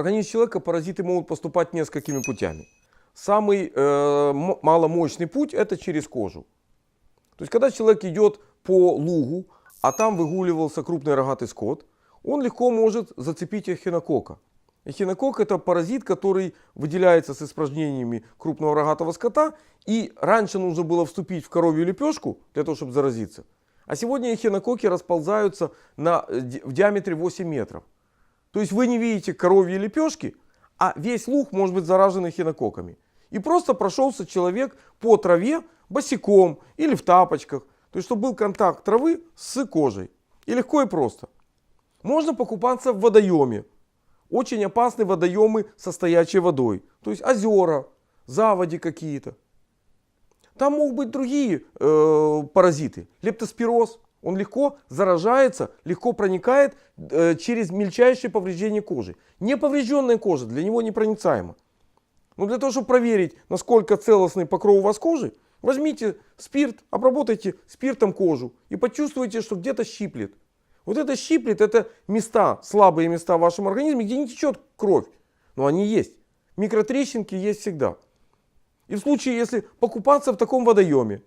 организм человека паразиты могут поступать несколькими путями. Самый э, маломощный путь это через кожу. То есть, когда человек идет по лугу, а там выгуливался крупный рогатый скот, он легко может зацепить эхинокока. Эхинокок это паразит, который выделяется с испражнениями крупного рогатого скота. И раньше нужно было вступить в коровью лепешку для того, чтобы заразиться. А сегодня эхинококи расползаются на, э, в диаметре 8 метров. То есть вы не видите коровьи лепешки, а весь луг может быть заражен эхинококками. И просто прошелся человек по траве босиком или в тапочках. То есть, чтобы был контакт травы с кожей. И легко и просто. Можно покупаться в водоеме. Очень опасны водоемы со стоячей водой. То есть озера, заводи какие-то. Там могут быть другие э, паразиты. Лептоспироз. Он легко заражается, легко проникает э, через мельчайшие повреждения кожи. Неповрежденная кожа для него непроницаема. Но для того, чтобы проверить, насколько целостный покров у вас кожи, возьмите спирт, обработайте спиртом кожу и почувствуйте, что где-то щиплет. Вот это щиплет, это места, слабые места в вашем организме, где не течет кровь. Но они есть. Микротрещинки есть всегда. И в случае, если покупаться в таком водоеме,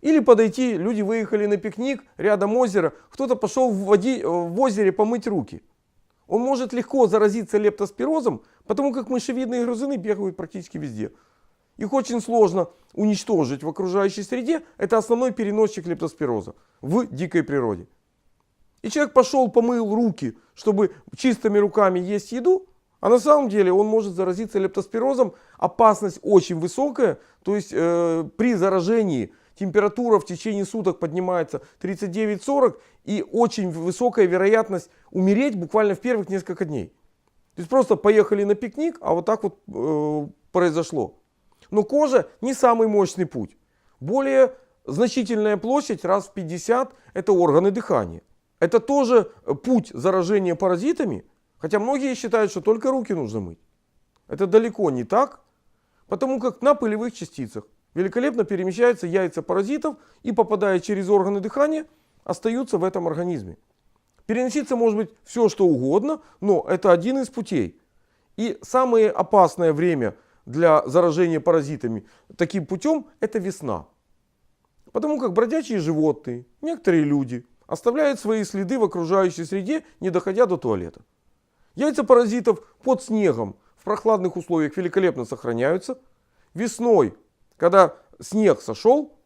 или подойти, люди выехали на пикник, рядом озеро, кто-то пошел в, воде, в озере помыть руки. Он может легко заразиться лептоспирозом, потому как мышевидные грызуны бегают практически везде. Их очень сложно уничтожить в окружающей среде. Это основной переносчик лептоспироза в дикой природе. И человек пошел, помыл руки, чтобы чистыми руками есть еду, а на самом деле он может заразиться лептоспирозом. Опасность очень высокая, то есть э, при заражении температура в течение суток поднимается 39-40 и очень высокая вероятность умереть буквально в первых несколько дней. То есть просто поехали на пикник, а вот так вот э, произошло. Но кожа не самый мощный путь. Более значительная площадь, раз в 50, это органы дыхания. Это тоже путь заражения паразитами, хотя многие считают, что только руки нужно мыть. Это далеко не так, потому как на пылевых частицах великолепно перемещаются яйца паразитов и, попадая через органы дыхания, остаются в этом организме. Переноситься может быть все, что угодно, но это один из путей. И самое опасное время для заражения паразитами таким путем это весна. Потому как бродячие животные, некоторые люди оставляют свои следы в окружающей среде, не доходя до туалета. Яйца паразитов под снегом в прохладных условиях великолепно сохраняются. Весной, когда снег сошел,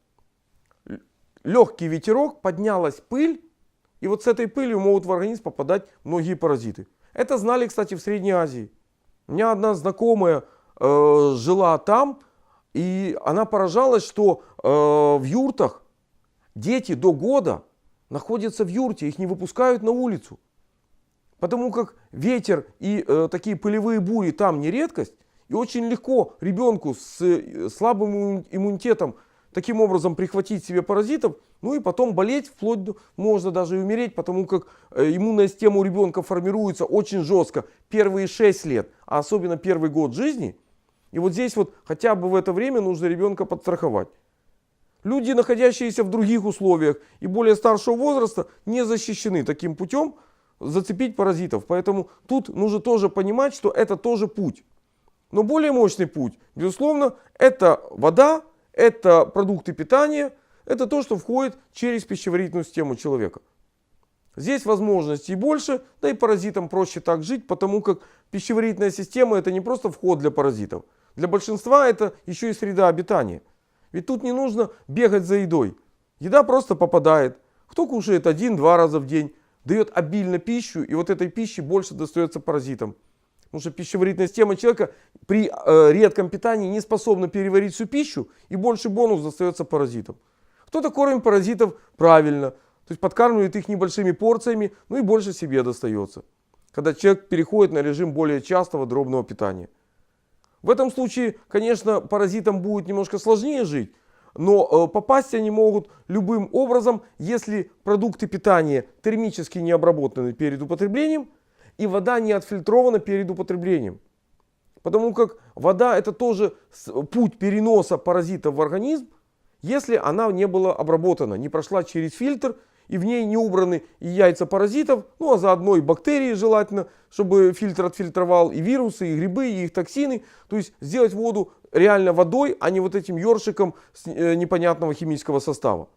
легкий ветерок, поднялась пыль, и вот с этой пылью могут в организм попадать многие паразиты. Это знали, кстати, в Средней Азии. У меня одна знакомая э, жила там, и она поражалась, что э, в юртах дети до года находятся в юрте, их не выпускают на улицу. Потому как ветер и э, такие пылевые бури там не редкость. И очень легко ребенку с э, слабым иммунитетом таким образом прихватить себе паразитов, ну и потом болеть, вплоть до, можно даже и умереть, потому как э, иммунная система у ребенка формируется очень жестко первые 6 лет, а особенно первый год жизни. И вот здесь вот хотя бы в это время нужно ребенка подстраховать. Люди, находящиеся в других условиях и более старшего возраста, не защищены таким путем зацепить паразитов. Поэтому тут нужно тоже понимать, что это тоже путь. Но более мощный путь, безусловно, это вода, это продукты питания, это то, что входит через пищеварительную систему человека. Здесь возможностей больше, да и паразитам проще так жить, потому как пищеварительная система это не просто вход для паразитов. Для большинства это еще и среда обитания. Ведь тут не нужно бегать за едой. Еда просто попадает. Кто кушает один-два раза в день, дает обильно пищу, и вот этой пищи больше достается паразитам. Потому что пищеварительная система человека при э, редком питании не способна переварить всю пищу, и больше бонус достается паразитам. Кто-то кормит паразитов правильно, то есть подкармливает их небольшими порциями, ну и больше себе достается. Когда человек переходит на режим более частого дробного питания. В этом случае, конечно, паразитам будет немножко сложнее жить, но э, попасть они могут любым образом, если продукты питания термически не обработаны перед употреблением и вода не отфильтрована перед употреблением. Потому как вода это тоже путь переноса паразитов в организм, если она не была обработана, не прошла через фильтр и в ней не убраны и яйца паразитов, ну а заодно и бактерии желательно, чтобы фильтр отфильтровал и вирусы, и грибы, и их токсины. То есть сделать воду реально водой, а не вот этим ёршиком э, непонятного химического состава.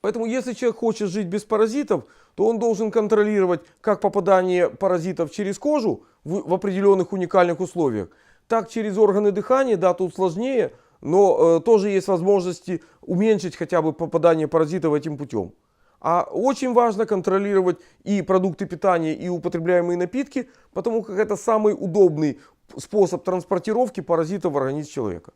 Поэтому если человек хочет жить без паразитов, то он должен контролировать как попадание паразитов через кожу в, в определенных уникальных условиях, так через органы дыхания, да, тут сложнее, но э, тоже есть возможности уменьшить хотя бы попадание паразитов этим путем. А очень важно контролировать и продукты питания, и употребляемые напитки, потому как это самый удобный способ транспортировки паразитов в организм человека.